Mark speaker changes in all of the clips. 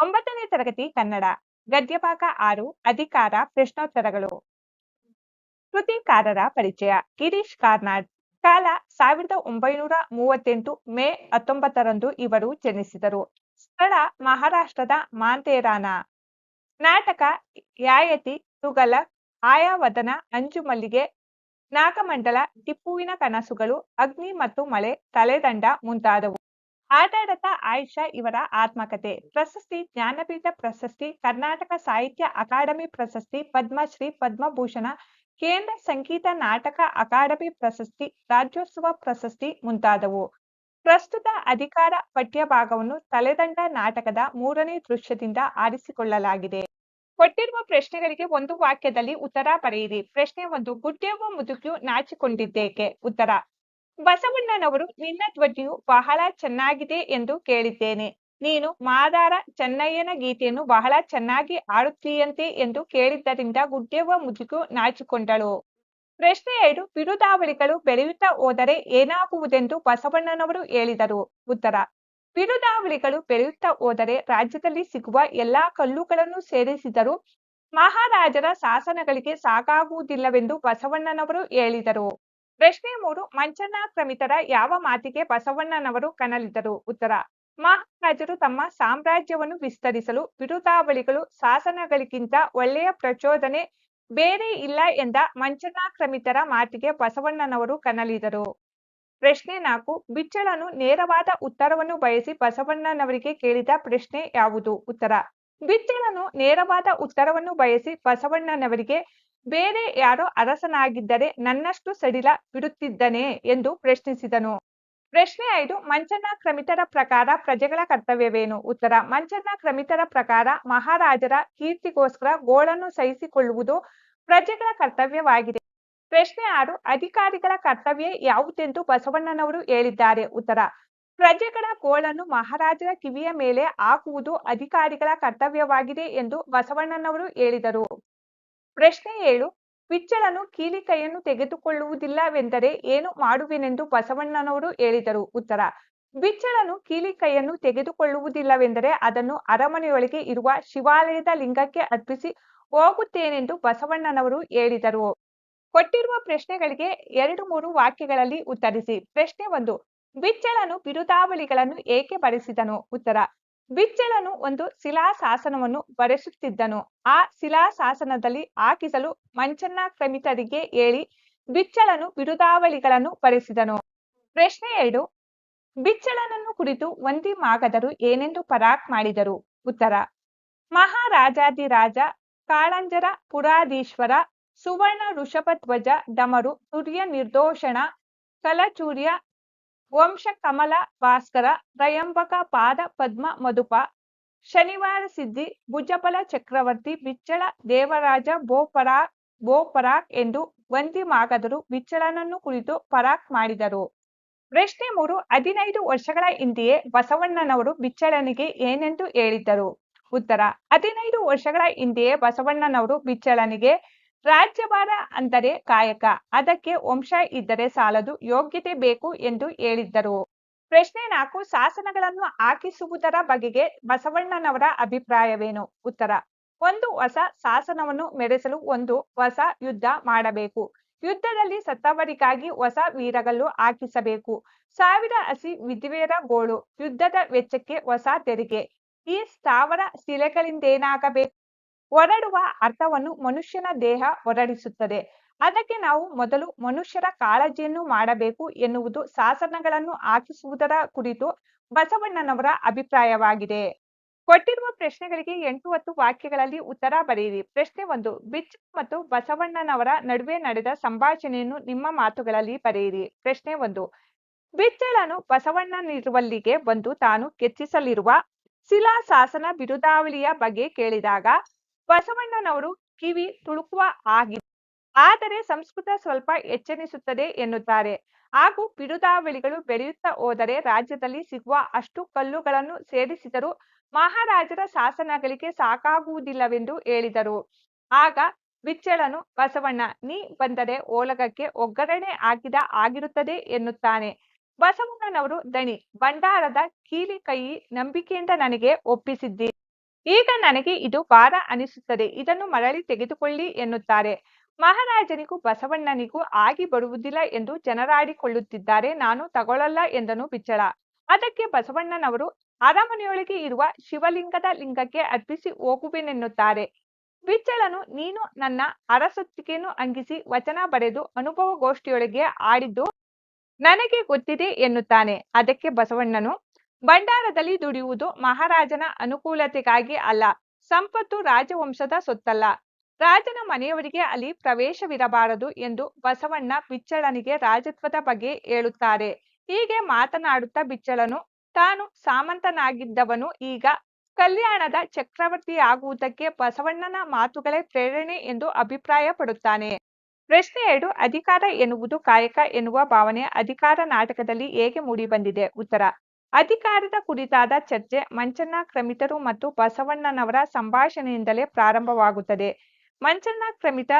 Speaker 1: ಒಂಬತ್ತನೇ ತರಗತಿ ಕನ್ನಡ, ಗದ್ಯಭಾಗ ಆರು, ಅಧಿಕಾರ, ಪ್ರಶ್ನೋತ್ತರಗಳು. ಕೃತಿಕಾರರ ಪರಿಚಯ, ಗಿರೀಶ್ ಕಾರ್ನಾಡ್. ಕಾಲ ಸಾವಿರದ ಒಂಬೈನೂರ ಮೂವತ್ತೆಂಟು ಮೇ ಹತ್ತೊಂಬತ್ತರಂದು ಇವರು ಜನಿಸಿದರು. ಸ್ಥಳ ಮಹಾರಾಷ್ಟ್ರದ ಮಾಂತೇರಾನ. ನಾಟಕ, ಯಾಯತಿ ತುಗಲಕ್ ಆಯಾವದನ, ಅಂಜುಮಲ್ಲಿಗೆ, ನಾಗಮಂಡಲ, ಟಿಪ್ಪುವಿನ ಕನಸುಗಳು, ಅಗ್ನಿ ಮತ್ತು ಮಳೆ, ತಲೆದಂಡ ಮುಂತಾದವು. ಆಟಾಡತ ಆಯಿಷಾ ಇವರ ಆತ್ಮಕಥೆ ಪ್ರಶಸ್ತಿ, ಜ್ಞಾನಪೀಠ ಪ್ರಶಸ್ತಿ, ಕರ್ನಾಟಕ ಸಾಹಿತ್ಯ ಅಕಾಡೆಮಿ ಪ್ರಶಸ್ತಿ, ಪದ್ಮಶ್ರೀ ಪದ್ಮಭೂಷಣ, ಕೇಂದ್ರ ಸಂಗೀತ ನಾಟಕ ಅಕಾಡೆಮಿ ಪ್ರಶಸ್ತಿ, ರಾಜ್ಯೋತ್ಸವ ಪ್ರಶಸ್ತಿ ಮುಂತಾದವು. ಪ್ರಸ್ತುತ ಅಧಿಕಾರ ಪಠ್ಯಭಾಗವನ್ನು ತಲೆದಂಡ ನಾಟಕದ ಮೂರನೇ ದೃಶ್ಯದಿಂದ ಆರಿಸಿಕೊಳ್ಳಲಾಗಿದೆ. ಕೊಟ್ಟಿರುವ ಪ್ರಶ್ನೆಗಳಿಗೆ ಒಂದು ವಾಕ್ಯದಲ್ಲಿ ಉತ್ತರ ಬರೆಯಿರಿ. ಪ್ರಶ್ನೆ ಒಂದು, ಗುಡ್ಡೆವ ಮುದುಕಿಯು ನಾಚಿಕೊಂಡಿದ್ದೇಕೆ? ಉತ್ತರ ಬಸವಣ್ಣನವರು ನಿನ್ನ ಧ್ವನಿಯು ಬಹಳ ಚೆನ್ನಾಗಿದೆ ಎಂದು ಕೇಳಿದ್ದೇನೆ. ನೀನು ಮಾದಾರ ಚೆನ್ನಯ್ಯನ ಗೀತೆಯನ್ನು ಬಹಳ ಚೆನ್ನಾಗಿ ಆಡುತ್ತೀಯಂತೆ ಎಂದು ಕೇಳಿದ್ದರಿಂದ ಗುಡ್ಡೆವ್ವ ಮುದುಕು ನಾಚಿಕೊಂಡಳು. ಪ್ರಶ್ನೆ ಎರಡು, ಬಿರುದಾವಳಿಗಳು ಬೆಳೆಯುತ್ತಾ ಹೋದರೆ ಏನಾಗುವುದೆಂದು ಬಸವಣ್ಣನವರು ಹೇಳಿದರು. ಉತ್ತರ, ಬಿರುದಾವಳಿಗಳು ಬೆಳೆಯುತ್ತಾ ಹೋದರೆ ರಾಜ್ಯದಲ್ಲಿ ಸಿಗುವ ಎಲ್ಲಾ ಕಲ್ಲುಗಳನ್ನು ಸೇರಿಸಿದರೂ ಮಹಾರಾಜರ ಶಾಸನಗಳಿಗೆ ಸಾಕಾಗುವುದಿಲ್ಲವೆಂದು ಬಸವಣ್ಣನವರು ಹೇಳಿದರು. ಪ್ರಶ್ನೆ ಮೂರು, ಮಂಚನಾಕ್ರಮಿತರ ಯಾವ ಮಾತಿಗೆ ಬಸವಣ್ಣನವರು ಕನಲಿದರು ಉತ್ತರ, ಮಹಾರಾಜರು ತಮ್ಮ ಸಾಮ್ರಾಜ್ಯವನ್ನು ವಿಸ್ತರಿಸಲು ಬಿರುದಾವಳಿಗಳು ಶಾಸನಗಳಿಗಿಂತ ಒಳ್ಳೆಯ ಪ್ರಚೋದನೆ ಬೇರೆ ಇಲ್ಲ ಎಂದ ಮಂಚನಾಕ್ರಮಿತರ ಮಾತಿಗೆ ಬಸವಣ್ಣನವರು ಕನಲಿದರು ಪ್ರಶ್ನೆ ನಾಲ್ಕು, ಬಿಚ್ಚಳನು ನೇರವಾದ ಉತ್ತರವನ್ನು ಬಯಸಿ ಬಸವಣ್ಣನವರಿಗೆ ಕೇಳಿದ ಪ್ರಶ್ನೆ ಯಾವುದು? ಉತ್ತರ, ಬಿಚ್ಚಳನು ನೇರವಾದ ಉತ್ತರವನ್ನು ಬಯಸಿ ಬಸವಣ್ಣನವರಿಗೆ ಬೇರೆ ಯಾರೋ ಅರಸನಾಗಿದ್ದರೆ ನನ್ನಷ್ಟು ಸಡಿಲ ಬಿಡುತ್ತಿದ್ದನೇ ಎಂದು ಪ್ರಶ್ನಿಸಿದನು. ಪ್ರಶ್ನೆ ಐದು ಮಂಚನ ಕ್ರಮಿತರ ಪ್ರಕಾರ ಪ್ರಜೆಗಳ ಕರ್ತವ್ಯವೇನು? ಉತ್ತರ ಮಂಚನ ಕ್ರಮಿತರ ಪ್ರಕಾರ ಮಹಾರಾಜರ ಕೀರ್ತಿಗೋಸ್ಕರ ಗೋಳನ್ನು ಸಹಿಸಿಕೊಳ್ಳುವುದು ಪ್ರಜೆಗಳ ಕರ್ತವ್ಯವಾಗಿದೆ. ಪ್ರಶ್ನೆ ಆರು, ಅಧಿಕಾರಿಗಳ ಕರ್ತವ್ಯ ಯಾವುದೆಂದು ಬಸವಣ್ಣನವರು ಹೇಳಿದ್ದಾರೆ? ಉತ್ತರ, ಪ್ರಜೆಗಳ ಗೋಳನ್ನು ಮಹಾರಾಜರ ಕಿವಿಯ ಮೇಲೆ ಹಾಕುವುದು ಅಧಿಕಾರಿಗಳ ಕರ್ತವ್ಯವಾಗಿದೆ ಎಂದು ಬಸವಣ್ಣನವರು ಹೇಳಿದರು. ಪ್ರಶ್ನೆ ಏಳು ಬಿಚ್ಚಳನು ಕೀಲಿ ಕೈಯನ್ನು ತೆಗೆದುಕೊಳ್ಳುವುದಿಲ್ಲವೆಂದರೆ ಏನು ಮಾಡುವೆನೆಂದು ಬಸವಣ್ಣನವರು ಹೇಳಿದರು. ಉತ್ತರ ಬಿಚ್ಚಳನು ಕೀಲಿ ಕೈಯನ್ನು ತೆಗೆದುಕೊಳ್ಳುವುದಿಲ್ಲವೆಂದರೆ ಅದನ್ನು ಅರಮನೆಯೊಳಗೆ ಇರುವ ಶಿವಾಲಯದ ಲಿಂಗಕ್ಕೆ ಅರ್ಪಿಸಿ ಹೋಗುತ್ತೇನೆಂದು ಬಸವಣ್ಣನವರು ಹೇಳಿದರು. ಕೊಟ್ಟಿರುವ ಪ್ರಶ್ನೆಗಳಿಗೆ ಎರಡು ಮೂರು ವಾಕ್ಯಗಳಲ್ಲಿ ಉತ್ತರಿಸಿ. ಪ್ರಶ್ನೆ ಒಂದು ಬಿಚ್ಚಳನು ಬಿರುದಾವಳಿಗಳನ್ನು ಏಕೆ ಬರೆಸಿದನು? ಉತ್ತರ ಬಿಚ್ಚಳನು ಒಂದು ಶಿಲಾಶಾಸನವನ್ನು ಬರೆಸುತ್ತಿದ್ದನು. ಆ ಶಿಲಾಶಾಸನದಲ್ಲಿ ಹಾಕಿಸಲು ಮಂಚನ್ನ ಕ್ರಮಿತರಿಗೆ ಹೇಳಿ ಬಿಚ್ಚಳನು ಬಿರುದಾವಳಿಗಳನ್ನು ಬರೆಸಿದನು. ಪ್ರಶ್ನೆ ಎರಡು ಬಿಚ್ಚಳನನ್ನು ಕುರಿತು ಒಂದಿ ಮಾಗದರು ಏನೆಂದು ಪರಾಕ್ ಮಾಡಿದರು? ಉತ್ತರ ಮಹಾರಾಜಾದಿರಾಜ ಕಾಳಂಜರ ಪುರಾಧೀಶ್ವರ, ಸುವರ್ಣ ಋಷಭಧ್ವಜ ಡಮರು, ಸೂರ್ಯ ನಿರ್ದೋಷಣ, ಕಲಚೂರ್ಯ ವಂಶ ಕಮಲ ಭಾಸ್ಕರ, ತ್ರಯಂಬಕ ಪಾದ ಪದ್ಮ ಮಧುಪ, ಶನಿವಾರ ಸಿದ್ಧಿ ಭುಜಬಲ ಚಕ್ರವರ್ತಿ ಬಿಚ್ಚಳ ದೇವರಾಜ ಬೋಪರಾಕ್ ಬೋಪರಾಕ್ ಎಂದು ವಂದಿ ಮಾಗದರು ಬಿಚ್ಚಳನನ್ನು ಕುರಿತು ಪರಾಕ್ ಮಾಡಿದರು. ಪ್ರಶ್ನೆ ಮೂರು, ಹದಿನೈದು ವರ್ಷಗಳ ಹಿಂದೆಯೇ ಬಸವಣ್ಣನವರು ಬಿಚ್ಚಳನಿಗೆ ಏನೆಂದು ಹೇಳಿದ್ದರು? ಉತ್ತರ, ಹದಿನೈದು ವರ್ಷಗಳ ಹಿಂದೆಯೇ ಬಸವಣ್ಣನವರು ಬಿಚ್ಚಳನಿಗೆ ರಾಜ್ಯಭಾರ ಅಂದರೆ ಕಾಯಕ. ಅದಕ್ಕೆ ವಂಶ ಇದ್ದರೆ ಸಾಲದು ಯೋಗ್ಯತೆ ಬೇಕು ಎಂದು ಹೇಳಿದ್ದರು. ಪ್ರಶ್ನೆ ನಾಲ್ಕು, ಶಾಸನಗಳನ್ನು ಹಾಕಿಸುವುದರ ಬಗೆಗೆ ಬಸವಣ್ಣನವರ ಅಭಿಪ್ರಾಯವೇನು? ಉತ್ತರ, ಒಂದು ಹೊಸ ಶಾಸನವನ್ನು ಮೆರೆಸಲು ಒಂದು ಹೊಸ ಯುದ್ಧ ಮಾಡಬೇಕು. ಯುದ್ಧದಲ್ಲಿ ಸತ್ತವರಿಗಾಗಿ ಹೊಸ ವೀರಗಲ್ಲು ಹಾಕಿಸಬೇಕು. ಸಾವಿರ ಹಸಿ ವಿಧಿವೇರ ಗೋಳು, ಯುದ್ಧದ ವೆಚ್ಚಕ್ಕೆ ಹೊಸ ತೆರಿಗೆ. ಈ ಸ್ಥಾವರ ಶಿಲೆಗಳಿಂದೇನಾಗಬೇಕು? ಹೊರಡುವ ಅರ್ಥವನ್ನು ಮನುಷ್ಯನ ದೇಹ ಹೊರಡಿಸುತ್ತದೆ ಅದಕ್ಕೆ ನಾವು ಮೊದಲು ಮನುಷ್ಯರ ಕಾಳಜಿಯನ್ನು ಮಾಡಬೇಕು ಎನ್ನುವುದು ಶಾಸನಗಳನ್ನು ಹಾಕಿಸುವುದರ ಕುರಿತು ಬಸವಣ್ಣನವರ ಅಭಿಪ್ರಾಯವಾಗಿದೆ. ಕೊಟ್ಟಿರುವ ಪ್ರಶ್ನೆಗಳಿಗೆ ಎಂಟು ಹತ್ತು ವಾಕ್ಯಗಳಲ್ಲಿ ಉತ್ತರ ಬರೆಯಿರಿ. ಪ್ರಶ್ನೆ ಒಂದು, ಬಿಚ್ಚ ಮತ್ತು ಬಸವಣ್ಣನವರ ನಡುವೆ ನಡೆದ ಸಂಭಾಷಣೆಯನ್ನು ನಿಮ್ಮ ಮಾತುಗಳಲ್ಲಿ ಬರೆಯಿರಿ. ಪ್ರಶ್ನೆ ಒಂದು ಬಿಚ್ಚಳನು ಬಸವಣ್ಣನಿರುವಲ್ಲಿಗೆ ಬಂದು ತಾನು ಕೆಚ್ಚಿಸಲಿರುವ ಶಿಲಾ ಶಾಸನ ಬಿರುದಾವಳಿಯ ಬಗ್ಗೆ ಕೇಳಿದಾಗ ಬಸವಣ್ಣನವರು ಕಿವಿ ತುಳುಕುವ ಆಗಿದೆ ಆದರೆ ಸಂಸ್ಕೃತ ಸ್ವಲ್ಪ ಎಚ್ಚರಿಸುತ್ತದೆ ಎನ್ನುತ್ತಾರೆ. ಹಾಗೂ ಬಿರುದಾವಳಿಗಳು ಬೆಳೆಯುತ್ತಾ ಹೋದರೆ ರಾಜ್ಯದಲ್ಲಿ ಸಿಗುವ ಅಷ್ಟು ಕಲ್ಲುಗಳನ್ನು ಸೇರಿಸಿದರೂ ಮಹಾರಾಜರ ಶಾಸನಗಳಿಗೆ ಸಾಕಾಗುವುದಿಲ್ಲವೆಂದು ಹೇಳಿದರು. ಆಗ ಬಿಚ್ಚಳನು ಬಸವಣ್ಣ, ನೀ ಬಂದರೆ ಓಲಗಕ್ಕೆ ಒಗ್ಗರಣೆ ಹಾಕಿದ ಆಗಿರುತ್ತದೆ ಎನ್ನುತ್ತಾನೆ. ಬಸವಣ್ಣನವರು, ದಣಿ, ಭಂಡಾರದ ಕೀಲಿ ಕೈ ನಂಬಿಕೆಯಿಂದ ನನಗೆ ಒಪ್ಪಿಸಿದ್ದಿ ಈಗ ನನಗೆ ಇದು ಭಾರ ಅನಿಸುತ್ತದೆ. ಇದನ್ನು ಮರಳಿ ತೆಗೆದುಕೊಳ್ಳಿ ಎನ್ನುತ್ತಾರೆ. ಮಹಾರಾಜನಿಗೂ ಬಸವಣ್ಣನಿಗೂ ಆಗಿ ಬರುವುದಿಲ್ಲ ಎಂದು ಜನರಾಡಿಕೊಳ್ಳುತ್ತಿದ್ದಾರೆ. ನಾನು ತಗೊಳ್ಳಲ್ಲ ಎಂದನು ಬಿಚ್ಚಳ. ಅದಕ್ಕೆ ಬಸವಣ್ಣನವರು, ಅರಮನೆಯೊಳಗೆ ಇರುವ ಶಿವಲಿಂಗದ ಲಿಂಗಕ್ಕೆ ಅರ್ಪಿಸಿ ಹೋಗುವೆನೆನ್ನುತ್ತಾರೆ. ಬಿಚ್ಚಳನು, ನೀನು ನನ್ನ ಅರಸೊತ್ತಿಗೆಯನ್ನು ಅಂಗಿಸಿ ವಚನ ಬರೆದು ಅನುಭವಗೋಷ್ಠಿಯೊಳಗೆ ಆಡಿದ್ದು ನನಗೆ ಗೊತ್ತಿದೆ ಎನ್ನುತ್ತಾನೆ. ಅದಕ್ಕೆ ಬಸವಣ್ಣನು ಭಂಡಾರದಲ್ಲಿ ದುಡಿಯುವುದು ಮಹಾರಾಜನ ಅನುಕೂಲತೆಗಾಗಿ ಅಲ್ಲ, ಸಂಪತ್ತು ರಾಜವಂಶದ ಸೊತ್ತಲ್ಲ. ರಾಜನ ಮನೆಯವರಿಗೆ ಅಲ್ಲಿ ಪ್ರವೇಶವಿರಬಾರದು ಎಂದು ಬಸವಣ್ಣ ಬಿಚ್ಚಳನಿಗೆ ರಾಜತ್ವದ ಬಗ್ಗೆ ಹೇಳುತ್ತಾರೆ. ಹೀಗೆ ಮಾತನಾಡುತ್ತಾ ಬಿಚ್ಚಳನು, ತಾನು ಸಾಮಂತನಾಗಿದ್ದವನು ಈಗ ಕಲ್ಯಾಣದ ಚಕ್ರವರ್ತಿಯಾಗುವುದಕ್ಕೆ ಬಸವಣ್ಣನ ಮಾತುಗಳೇ ಪ್ರೇರಣೆ ಎಂದು ಅಭಿಪ್ರಾಯ ಪಡುತ್ತಾನೆ ಪ್ರಶ್ನೆ ಎರಡು, ಅಧಿಕಾರ ಎನ್ನುವುದು ಕಾಯಕ ಎನ್ನುವ ಭಾವನೆ ಅಧಿಕಾರ ನಾಟಕದಲ್ಲಿ ಹೇಗೆ ಮೂಡಿಬಂದಿದೆ? ಉತ್ತರ ಅಧಿಕಾರದ ಕುರಿತಾದ ಚರ್ಚೆ ಮಂಚಣ್ಣ ಕ್ರಮಿತರು ಮತ್ತು ಬಸವಣ್ಣನವರ ಸಂಭಾಷಣೆಯಿಂದಲೇ ಪ್ರಾರಂಭವಾಗುತ್ತದೆ. ಮಂಚಣ್ಣ ಕ್ರಮಿತ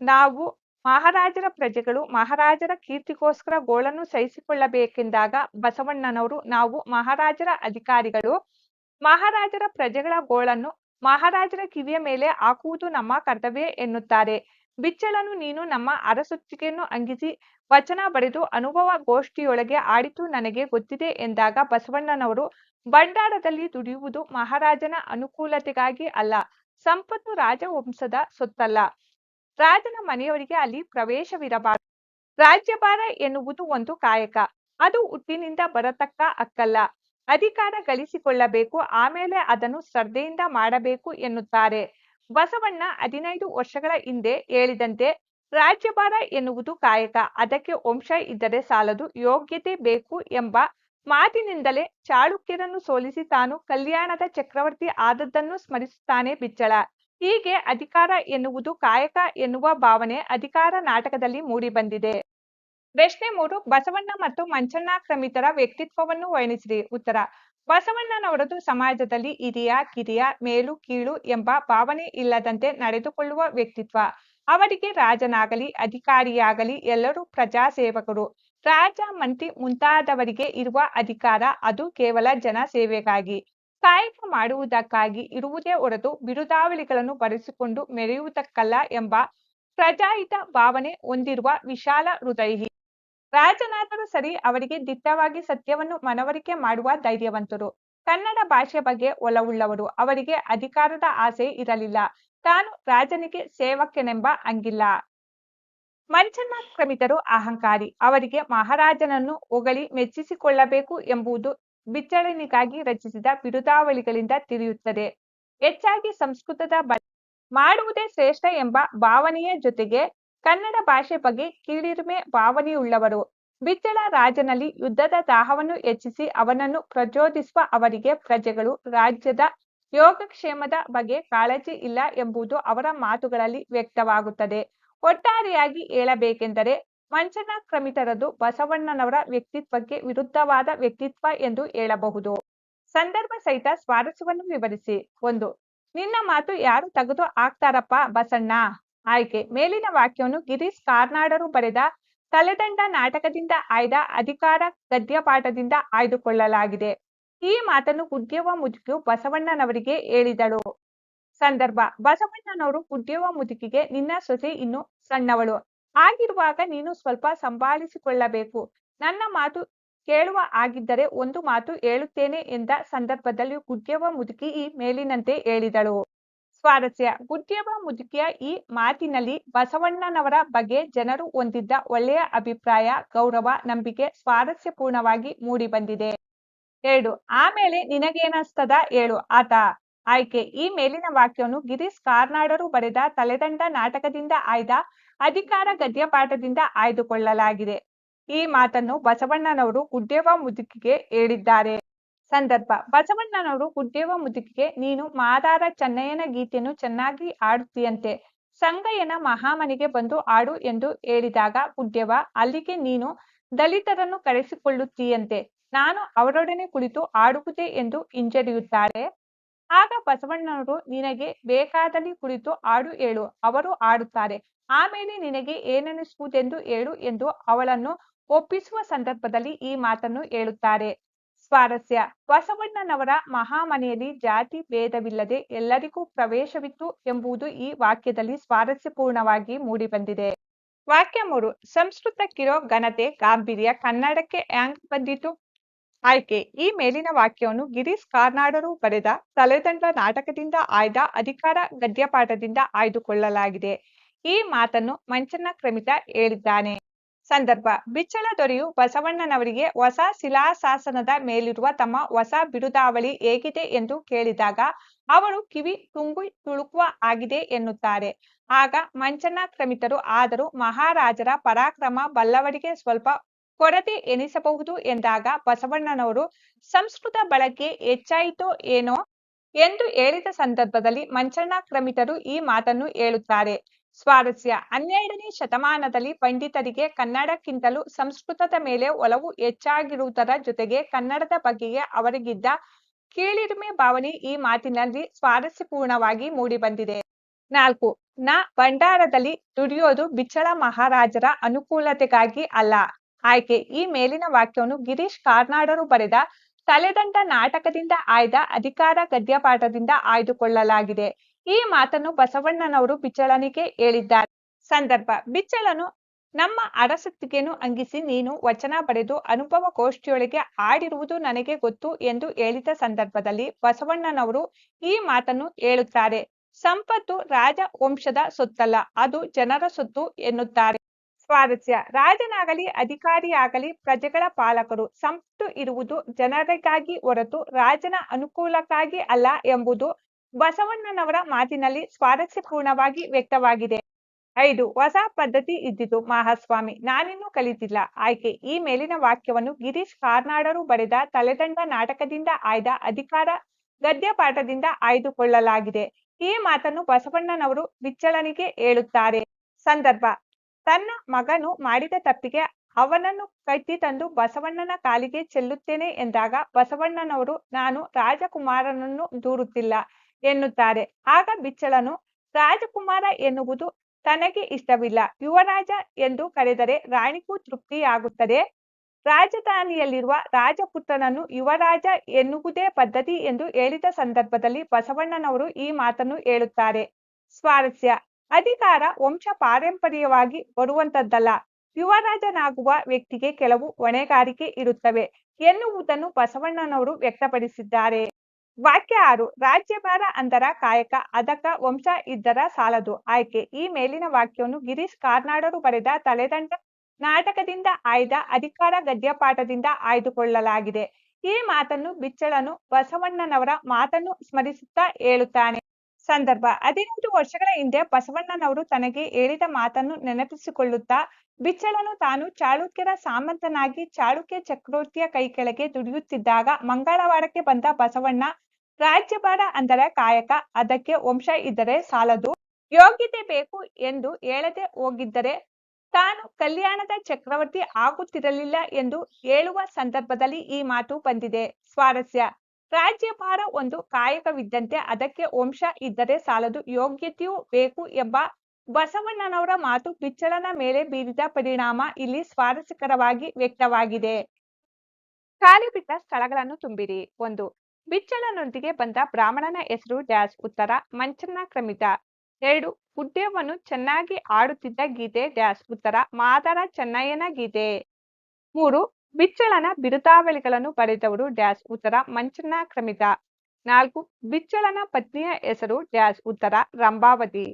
Speaker 1: ನಾವು ಮಹಾರಾಜರ ಪ್ರಜೆಗಳು ಮಹಾರಾಜರ ಕೀರ್ತಿಗೋಸ್ಕರ ಗೋಳನ್ನು ಸಹಿಸಿಕೊಳ್ಳಬೇಕೆಂದಾಗ ಬಸವಣ್ಣನವರು ನಾವು ಮಹಾರಾಜರ ಅಧಿಕಾರಿಗಳು. ಮಹಾರಾಜರ ಪ್ರಜೆಗಳ ಗೋಳನ್ನು ಮಹಾರಾಜರ ಕಿವಿಯ ಮೇಲೆ ಹಾಕುವುದು ನಮ್ಮ ಕರ್ತವ್ಯ ಎನ್ನುತ್ತಾರೆ. ಬಿಚ್ಚಳನು ನೀನು ನಮ್ಮ ಅರಸೊತ್ತಿಗೆಯನ್ನು ಅಂಗಿಸಿ ವಚನ ಬರೆದು ಅನುಭವ ಗೋಷ್ಠಿಯೊಳಗೆ ಆಡಿತು ನನಗೆ ಗೊತ್ತಿದೆ ಎಂದಾಗ ಬಸವಣ್ಣನವರು, ಭಂಡಾರದಲ್ಲಿ ದುಡಿಯುವುದು ಮಹಾರಾಜನ ಅನುಕೂಲತೆಗಾಗಿ ಅಲ್ಲ, ಸಂಪತ್ತು ರಾಜವಂಶದ ಸೊತ್ತಲ್ಲ. ರಾಜನ ಮನೆಯವರಿಗೆ ಅಲ್ಲಿ ಪ್ರವೇಶವಿರಬಾರದು. ರಾಜ್ಯಭಾರ ಎನ್ನುವುದು ಒಂದು ಕಾಯಕ. ಅದು ಹುಟ್ಟಿನಿಂದ ಬರತಕ್ಕ ಅಕ್ಕಲ್ಲ ಅಧಿಕಾರ ಗಳಿಸಿಕೊಳ್ಳಬೇಕು, ಆಮೇಲೆ ಅದನ್ನು ಶ್ರದ್ಧೆಯಿಂದ ಮಾಡಬೇಕು ಎನ್ನುತ್ತಾರೆ. ಬಸವಣ್ಣ ಹದಿನೈದು ವರ್ಷಗಳ ಹಿಂದೆ ಹೇಳಿದಂತೆ ರಾಜ್ಯಭಾರ ಎನ್ನುವುದು ಕಾಯಕ. ಅದಕ್ಕೆ ವಂಶ ಇದ್ದರೆ ಸಾಲದು. ಯೋಗ್ಯತೆ ಬೇಕು ಎಂಬ ಮಾತಿನಿಂದಲೇ ಚಾಳುಕ್ಯರನ್ನು ಸೋಲಿಸಿ ತಾನು ಕಲ್ಯಾಣದ ಚಕ್ರವರ್ತಿ ಆದದ್ದನ್ನು ಸ್ಮರಿಸುತ್ತಾನೆ ಬಿಚ್ಚಳ. ಹೀಗೆ ಅಧಿಕಾರ ಎನ್ನುವುದು ಕಾಯಕ ಎನ್ನುವ ಭಾವನೆ ಅಧಿಕಾರ ನಾಟಕದಲ್ಲಿ ಮೂಡಿಬಂದಿದೆ. ಪ್ರಶ್ನೆ ಮೂರು, ಬಸವಣ್ಣ ಮತ್ತು ಮಂಚಣ್ಣ ಕ್ರಮಿತರ ವ್ಯಕ್ತಿತ್ವವನ್ನು ವರ್ಣಿಸಿರಿ. ಉತ್ತರ, ಬಸವಣ್ಣನವರದು ಸಮಾಜದಲ್ಲಿ ಹಿರಿಯ, ಕಿರಿಯ, ಮೇಲು, ಕೀಳು ಎಂಬ ಭಾವನೆ ಇಲ್ಲದಂತೆ ನಡೆದುಕೊಳ್ಳುವ ವ್ಯಕ್ತಿತ್ವ. ಅವರಿಗೆ ರಾಜನಾಗಲಿ, ಅಧಿಕಾರಿಯಾಗಲಿ ಎಲ್ಲರೂ ಪ್ರಜಾಸೇವಕರು. ರಾಜ, ಮಂತ್ರಿ ಮುಂತಾದವರಿಗೆ ಇರುವ ಅಧಿಕಾರ ಅದು ಕೇವಲ ಜನ ಸೇವೆಗಾಗಿ. ಕಾಯಕ ಮಾಡುವುದಕ್ಕಾಗಿ ಇರುವುದೇ ಹೊರತು ಬಿರುದಾವಳಿಗಳನ್ನು ಬರೆಸಿಕೊಂಡು ಮೆರೆಯುವುದಕ್ಕಲ್ಲ ಎಂಬ ಪ್ರಜಾಹಿತ ಭಾವನೆ ಹೊಂದಿರುವ ವಿಶಾಲ ಹೃದಯಿ ರಾಜನಾದರೂ ಸರಿ ಅವರಿಗೆ ದಿಟ್ಟವಾಗಿ ಸತ್ಯವನ್ನು ಮನವರಿಕೆ ಮಾಡುವ ಧೈರ್ಯವಂತರು. ಕನ್ನಡ ಭಾಷೆ ಬಗ್ಗೆ ಒಲವುಳ್ಳವರು. ಅವರಿಗೆ ಅಧಿಕಾರದ ಆಸೆ ಇರಲಿಲ್ಲ. ತಾನು ರಾಜನಿಗೆ ಸೇವಕನೆಂಬ ಅಂಗಿಲ್ಲ. ಮಂಚಣ್ಣ ಕ್ರಮಿತರು ಅಹಂಕಾರಿ. ಅವರಿಗೆ ಮಹಾರಾಜನನ್ನು ಹೊಗಳಿ ಮೆಚ್ಚಿಸಿಕೊಳ್ಳಬೇಕು ಎಂಬುದು ಬಿಚ್ಚಳನಿಗಾಗಿ ರಚಿಸಿದ ಬಿರುದಾವಳಿಗಳಿಂದ ತಿಳಿಯುತ್ತದೆ. ಹೆಚ್ಚಾಗಿ ಸಂಸ್ಕೃತದ ಮಾಡುವುದೇ ಶ್ರೇಷ್ಠ ಎಂಬ ಭಾವನೆಯ ಜೊತೆಗೆ ಕನ್ನಡ ಭಾಷೆ ಬಗ್ಗೆ ಕೀಳಿರುಮೆ ಭಾವನೆಯುಳ್ಳವರು. ಬಿಚ್ಚಳ ರಾಜನಲ್ಲಿ ಯುದ್ಧದ ದಾಹವನ್ನು ಹೆಚ್ಚಿಸಿ ಅವನನ್ನು ಪ್ರಚೋದಿಸುವ ಅವರಿಗೆ ಪ್ರಜೆಗಳು ರಾಜ್ಯದ ಯೋಗಕ್ಷೇಮದ ಬಗ್ಗೆ ಕಾಳಜಿ ಇಲ್ಲ ಎಂಬುದು ಅವರ ಮಾತುಗಳಲ್ಲಿ ವ್ಯಕ್ತವಾಗುತ್ತದೆ. ಒಟ್ಟಾರೆಯಾಗಿ ಹೇಳಬೇಕೆಂದರೆ ಮಂಚನ ಕ್ರಮಿತರದು ಬಸವಣ್ಣನವರ ವ್ಯಕ್ತಿತ್ವಕ್ಕೆ ವಿರುದ್ಧವಾದ ವ್ಯಕ್ತಿತ್ವ ಎಂದು ಹೇಳಬಹುದು. ಸಂದರ್ಭ ಸಹಿತ ಸ್ವಾರಸ್ಯವನ್ನು ವಿವರಿಸಿ. ಒಂದು, ನಿನ್ನ ಮಾತು ಯಾರು ತೆಗೆದು ಹಾಕ್ತಾರಪ್ಪ ಬಸಣ್ಣ? ಆಯ್ಕೆ, ಮೇಲಿನ ವಾಕ್ಯವನ್ನು ಗಿರೀಶ್ ಕಾರ್ನಾಡರು ಬರೆದ ತಲೆದಂಡ ನಾಟಕದಿಂದ ಆಯ್ದ ಅಧಿಕಾರ ಗದ್ಯಪಾಠದಿಂದ ಆಯ್ದುಕೊಳ್ಳಲಾಗಿದೆ. ಈ ಮಾತನ್ನು ಉದ್ಯವ ಮುದುಕಿಯು ಬಸವಣ್ಣನವರಿಗೆ ಹೇಳಿದಳು. ಸಂದರ್ಭ. ಬಸವಣ್ಣನವರು ಉದ್ಯವ ಮುದುಕಿಗೆ, ನಿನ್ನ ಸೊಸೆ ಇನ್ನು ಸಣ್ಣವಳು. ಆಗಿರುವಾಗ ನೀನು ಸ್ವಲ್ಪ ಸಂಭಾಳಿಸಿಕೊಳ್ಳಬೇಕು. ನನ್ನ ಮಾತು ಕೇಳುವ ಆಗಿದ್ದರೆ ಒಂದು ಮಾತು ಹೇಳುತ್ತೇನೆ ಎಂದ ಸಂದರ್ಭದಲ್ಲಿ ಗುಡ್ಯವ ಮುದುಕಿ ಈ ಮೇಲಿನಂತೆ ಹೇಳಿದಳು. ಸ್ವಾರಸ್ಯ. ಗುಡ್ಯವ ಮುದುಕಿಯ ಈ ಮಾತಿನಲ್ಲಿ ಬಸವಣ್ಣನವರ ಬಗ್ಗೆ ಜನರು ಹೊಂದಿದ್ದ ಒಳ್ಳೆಯ ಅಭಿಪ್ರಾಯ, ಗೌರವ, ನಂಬಿಕೆ ಸ್ವಾರಸ್ಯಪೂರ್ಣವಾಗಿ ಮೂಡಿಬಂದಿದೆ. ಎರಡು. ಆಮೇಲೆ ನಿನಗೇನಸ್ತದ? ಹೇಳು ಆತ. ಆಯ್ಕೆ. ಈ ಮೇಲಿನ ವಾಕ್ಯವನ್ನು ಗಿರೀಶ್ ಕಾರ್ನಾಡರು ಬರೆದ ತಲೆದಂಡ ನಾಟಕದಿಂದ ಆಯ್ದ ಅಧಿಕಾರ ಗದ್ಯಪಾಠದಿಂದ ಆಯ್ದುಕೊಳ್ಳಲಾಗಿದೆ. ಈ ಮಾತನ್ನು ಬಸವಣ್ಣನವರು ಗುಡ್ಡೇವ ಮುದುಕಿಗೆ ಹೇಳಿದ್ದಾರೆ. ಸಂದರ್ಭ. ಬಸವಣ್ಣನವರು ಗುಡ್ಡೇವ ಮುದುಕಿಗೆ, ನೀನು ಮಾದಾರ ಚೆನ್ನಯ್ಯನ ಗೀತೆಯನ್ನು ಚೆನ್ನಾಗಿ ಆಡುತ್ತೀಯಂತೆ ಸಂಗಯ್ಯನ ಮಹಾಮನಿಗೆ ಬಂದು ಆಡು ಎಂದು ಹೇಳಿದಾಗ ಗುಡ್ಡೇವ ಅಲ್ಲಿಗೆ ನೀನು ದಲಿತರನ್ನು ಕರೆಸಿಕೊಳ್ಳುತ್ತೀಯಂತೆ. ನಾನು ಅವರೊಡನೆ ಕುಳಿತು ಆಡುವುದೇ ಎಂದು ಹಿಂಜರಿಯುತ್ತಾರೆ. ಆಗ ಬಸವಣ್ಣನವರು, ನಿನಗೆ ಬೇಕಾದಲ್ಲಿ ಕುಳಿತು ಆಡು ಹೇಳು ಅವರು ಆಡುತ್ತಾರೆ. ಆಮೇಲೆ ನಿನಗೆ ಏನನಿಸುವುದೆಂದು ಹೇಳು ಎಂದು ಅವಳನ್ನು ಒಪ್ಪಿಸುವ ಸಂದರ್ಭದಲ್ಲಿ ಈ ಮಾತನ್ನು ಹೇಳುತ್ತಾರೆ. ಸ್ವಾರಸ್ಯ, ಬಸವಣ್ಣನವರ ಮಹಾಮನೆಯಲ್ಲಿ ಜಾತಿ ಭೇದವಿಲ್ಲದೆ ಎಲ್ಲರಿಗೂ ಪ್ರವೇಶವಿತ್ತು ಎಂಬುದು ಈ ವಾಕ್ಯದಲ್ಲಿ ಸ್ವಾರಸ್ಯಪೂರ್ಣವಾಗಿ ಮೂಡಿಬಂದಿದೆ. ವಾಕ್ಯ ಮೂರು ಸಂಸ್ಕೃತಕ್ಕಿರೋ ಘನತೆ ಗಾಂಭೀರ್ಯ ಕನ್ನಡಕ್ಕೆ ಹ್ಯಾಂಗ್ ಬಂದಿತು? ಆಯ್ಕೆ. ಈ ಮೇಲಿನ ವಾಕ್ಯವನ್ನು ಗಿರೀಶ್ ಕಾರ್ನಾಡರು ಬರೆದ ತಲೆದಂಡ ನಾಟಕದಿಂದ ಆಯ್ದ ಅಧಿಕಾರ ಗದ್ಯಪಾಠದಿಂದ ಆಯ್ದುಕೊಳ್ಳಲಾಗಿದೆ. ಈ ಮಾತನ್ನು ಮಂಚನ ಕ್ರಮಿತ ಹೇಳಿದ್ದಾನೆ. ಸಂದರ್ಭ. ಬಿಚ್ಚಳ ದೊರೆಯು ಬಸವಣ್ಣನವರಿಗೆ ಹೊಸ ಶಿಲಾಶಾಸನದ ಮೇಲಿರುವ ತಮ್ಮ ಹೊಸ ಬಿಡುದಾವಳಿ ಹೇಗಿದೆ ಎಂದು ಕೇಳಿದಾಗ ಅವರು ಕಿವಿ ತುಂಬಿ ತುಳುಕುವ ಆಗಿದೆ ಎನ್ನುತ್ತಾರೆ. ಆಗ ಮಂಚನ ಕ್ರಮಿತರು ಆದರೂ ಮಹಾರಾಜರ ಪರಾಕ್ರಮ ಬಲ್ಲವರಿಗೆ ಸ್ವಲ್ಪ ಕೊರತೆ ಎನಿಸಬಹುದು ಎಂದಾಗ ಬಸವಣ್ಣನವರು, ಸಂಸ್ಕೃತ ಬಳಕೆ ಹೆಚ್ಚಾಯಿತೋ ಏನೋ? ಎಂದು ಹೇಳಿದ ಸಂದರ್ಭದಲ್ಲಿ ಮಂಚಣ್ಣ ಕ್ರಮಿತರು ಈ ಮಾತನ್ನು ಹೇಳುತ್ತಾರೆ. ಸ್ವಾರಸ್ಯ, ಹನ್ನೆರಡನೇ ಶತಮಾನದಲ್ಲಿ ಪಂಡಿತರಿಗೆ ಕನ್ನಡಕ್ಕಿಂತಲೂ ಸಂಸ್ಕೃತದ ಮೇಲೆ ಒಲವು ಹೆಚ್ಚಾಗಿರುವುದರ ಜೊತೆಗೆ ಕನ್ನಡದ ಬಗೆಗೆ ಅವರಿಗಿದ್ದ ಕೀಳಿರಿಮೆ ಭಾವನೆ ಈ ಮಾತಿನಲ್ಲಿ ಸ್ವಾರಸ್ಯಪೂರ್ಣವಾಗಿ ಮೂಡಿಬಂದಿದೆ. ನಾಲ್ಕು, ನ ಭಂಡಾರದಲ್ಲಿ ದುಡಿಯೋದು ಬಿಚ್ಚಳ ಮಹಾರಾಜರ ಅನುಕೂಲತೆಗಾಗಿ ಅಲ್ಲ. ಆಯ್ಕೆ. ಈ ಮೇಲಿನ ವಾಕ್ಯವನ್ನು ಗಿರೀಶ್ ಕಾರ್ನಾಡರು ಬರೆದ ತಲೆದಂಡ ನಾಟಕದಿಂದ ಆಯ್ದ ಅಧಿಕಾರ ಗದ್ಯಪಾಠದಿಂದ ಆಯ್ದುಕೊಳ್ಳಲಾಗಿದೆ. ಈ ಮಾತನ್ನು ಬಸವಣ್ಣನವರು ಬಿಚ್ಚಳನಿಗೆ ಹೇಳಿದ್ದಾರೆ. ಸಂದರ್ಭ. ಬಿಚ್ಚಳನು, ನಮ್ಮ ಅರಸತ್ತಿಗೆನು ಅಂಗಿಸಿ ನೀನು ವಚನ ಬರೆದು ಅನುಭವ ಗೋಷ್ಠಿಯೊಳಗೆ ಆಡಿರುವುದು ನನಗೆ ಗೊತ್ತು ಎಂದು ಹೇಳಿದ ಸಂದರ್ಭದಲ್ಲಿ ಬಸವಣ್ಣನವರು ಈ ಮಾತನ್ನು ಹೇಳುತ್ತಾರೆ. ಸಂಪತ್ತು ರಾಜ ವಂಶದ ಸೊತ್ತಲ್ಲ, ಅದು ಜನರ ಸೊತ್ತು ಎನ್ನುತ್ತಾರೆ. ಸ್ವಾರಸ್ಯ ರಾಜನಾಗಲಿ, ಅಧಿಕಾರಿಯಾಗಲಿ, ಪ್ರಜೆಗಳ ಪಾಲಕರು ಸಂಪತ್ತು ಇರುವುದು ಜನರಿಗಾಗಿ ಹೊರತು ರಾಜನ ಅನುಕೂಲಕ್ಕಾಗಿ ಅಲ್ಲ ಎಂಬುದು ಬಸವಣ್ಣನವರ ಮಾತಿನಲ್ಲಿ ಸ್ವಾರಸ್ಯಪೂರ್ಣವಾಗಿ ವ್ಯಕ್ತವಾಗಿದೆ. ಐದು, ಹೊಸ ಪದ್ಧತಿ ಇದ್ದಿತು. ಮಹಾಸ್ವಾಮಿ, ನಾನಿನ್ನೂ ಕಲಿತಿಲ್ಲ. ಆಯ್ಕೆ, ಈ ಮೇಲಿನ ವಾಕ್ಯವನ್ನು ಗಿರೀಶ್ ಕಾರ್ನಾಡರು ಬರೆದ ತಲೆದಂಡ ನಾಟಕದಿಂದ ಆಯ್ದ ಅಧಿಕಾರ ಗದ್ಯಪಾಠದಿಂದ ಆಯ್ದುಕೊಳ್ಳಲಾಗಿದೆ. ಈ ಮಾತನ್ನು ಬಸವಣ್ಣನವರು ಬಿಚ್ಚಳನಿಗೆ ಹೇಳುತ್ತಾರೆ. ಸಂದರ್ಭ ತನ್ನ ಮಗನು ಮಾಡಿದ ತಪ್ಪಿಗೆ ಅವನನ್ನು ಕಟ್ಟಿ ತಂದು ಬಸವಣ್ಣನ ಕಾಲಿಗೆ ಚೆಲ್ಲುತ್ತೇನೆ ಎಂದಾಗ ಬಸವಣ್ಣನವರು, ನಾನು ರಾಜಕುಮಾರನನ್ನು ದೂರುತ್ತಿಲ್ಲ ಎನ್ನುತ್ತಾರೆ. ಆಗ ಬಿಚ್ಚಳನು, ರಾಜಕುಮಾರ ಎನ್ನುವುದು ತನಗೆ ಇಷ್ಟವಿಲ್ಲ. ಯುವರಾಜ ಎಂದು ಕರೆದರೆ ರಾಣಿಗೂ ತೃಪ್ತಿಯಾಗುತ್ತದೆ. ರಾಜಧಾನಿಯಲ್ಲಿರುವ ರಾಜಪುತ್ರನನ್ನು ಯುವರಾಜ ಎನ್ನುವುದೇ ಪದ್ಧತಿ ಎಂದು ಹೇಳಿದ ಸಂದರ್ಭದಲ್ಲಿ ಬಸವಣ್ಣನವರು ಈ ಮಾತನ್ನು ಹೇಳುತ್ತಾರೆ. ಸ್ವಾರಸ್ಯ ಅಧಿಕಾರ ವಂಶ ಪಾರಂಪರ್ಯವಾಗಿ ಬರುವಂತದ್ದಲ್ಲ. ಯುವರಾಜನಾಗುವ ವ್ಯಕ್ತಿಗೆ ಕೆಲವು ಹೊಣೆಗಾರಿಕೆ ಇರುತ್ತವೆ ಎನ್ನುವುದನ್ನು ಬಸವಣ್ಣನವರು ವ್ಯಕ್ತಪಡಿಸಿದ್ದಾರೆ. ವಾಕ್ಯ ಆರು ರಾಜ್ಯಭಾರ ಅಂದರ ಕಾಯಕ, ಅದಕ್ಕ ವಂಶ ಇದ್ದರ ಸಾಲದು. ಆಯ್ಕೆ, ಈ ಮೇಲಿನ ವಾಕ್ಯವನ್ನು ಗಿರೀಶ್ ಕಾರ್ನಾಡರು ಬರೆದ ತಲೆದಂಡ ನಾಟಕದಿಂದ ಆಯ್ದ ಅಧಿಕಾರ ಗದ್ಯಪಾಠದಿಂದ ಆಯ್ದುಕೊಳ್ಳಲಾಗಿದೆ. ಈ ಮಾತನ್ನು ಬಿಚ್ಚಳನು ಬಸವಣ್ಣನವರ ಮಾತನ್ನು ಸ್ಮರಿಸುತ್ತಾ ಹೇಳುತ್ತಾನೆ. ಸಂದರ್ಭ. ಹದಿನೆಂಟು ವರ್ಷಗಳ ಹಿಂದೆ ಬಸವಣ್ಣನವರು ತನಗೆ ಹೇಳಿದ ಮಾತನ್ನು ನೆನಪಿಸಿಕೊಳ್ಳುತ್ತಾ, ಬಿಚ್ಚಳನು ತಾನು ಚಾಳುಕ್ಯರ ಸಾಮಂತನಾಗಿ ಚಾಳುಕ್ಯ ಚಕ್ರವರ್ತಿಯ ಕೈಕೆಳಗೆ ದುಡಿಯುತ್ತಿದ್ದಾಗ ಮಂಗಳವಾರಕ್ಕೆ ಬಂದ ಬಸವಣ್ಣ ರಾಜ್ಯಭಾರ ಅಂದರೆ ಕಾಯಕ, ಅದಕ್ಕೆ ವಂಶ ಇದ್ದರೆ ಸಾಲದು. ಯೋಗ್ಯತೆ ಬೇಕು ಎಂದು ಹೇಳದೆ ಹೋಗಿದ್ದರೆ ತಾನು ಕಲ್ಯಾಣದ ಚಕ್ರವರ್ತಿ ಆಗುತ್ತಿರಲಿಲ್ಲ ಎಂದು ಹೇಳುವ ಸಂದರ್ಭದಲ್ಲಿ ಈ ಮಾತು ಬಂದಿದೆ. ಸ್ವಾರಸ್ಯ. ರಾಜ್ಯಭಾರ ಒಂದು ಕಾಯಕವಿದ್ದಂತೆ ಅದಕ್ಕೆ ವಂಶ ಇದ್ದರೆ ಸಾಲದು ಯೋಗ್ಯತೆಯೂ ಬೇಕು ಎಂಬ ಬಸವಣ್ಣನವರ ಮಾತು ಬಿಚ್ಚಳನ ಮೇಲೆ ಬೀರಿದ ಪರಿಣಾಮ ಇಲ್ಲಿ ಸ್ವಾರಸ್ಯಕರವಾಗಿ ವ್ಯಕ್ತವಾಗಿದೆ. ಖಾಲಿ ಬಿಟ್ಟ ಸ್ಥಳಗಳನ್ನು ತುಂಬಿರಿ. ಒಂದು, ಬಿಚ್ಚಳನೊಂದಿಗೆ ಬಂದ ಬ್ರಾಹ್ಮಣನ ಹೆಸರು ಡ್ಯಾಸ್ ಉತ್ತರ ಮಂಚನ ಕ್ರಮಿತ. ಎರಡು ಗುಡ್ಡೆವನ್ನು ಚೆನ್ನಾಗಿ ಆಡುತ್ತಿದ್ದ ಗೀತೆ ಡ್ಯಾಸ್ ಉತ್ತರ, ಮಾದರ ಚೆನ್ನಯ್ಯನ ಗೀತೆ. ಮೂರು ಬಿಚ್ಚಳನ ಬಿರುದಾವಳಿಗಳನ್ನು ಬರೆದವರು ಡ್ಯಾಶ್ ಉತ್ತರ ಮಂಚನ ಕ್ರಮಿತ. ನಾಲ್ಕು ಬಿಚ್ಚಳನ ಪತ್ನಿಯ ಹೆಸರು ಡ್ಯಾಶ್ ಉತ್ತರ ರಂಭಾವತಿ.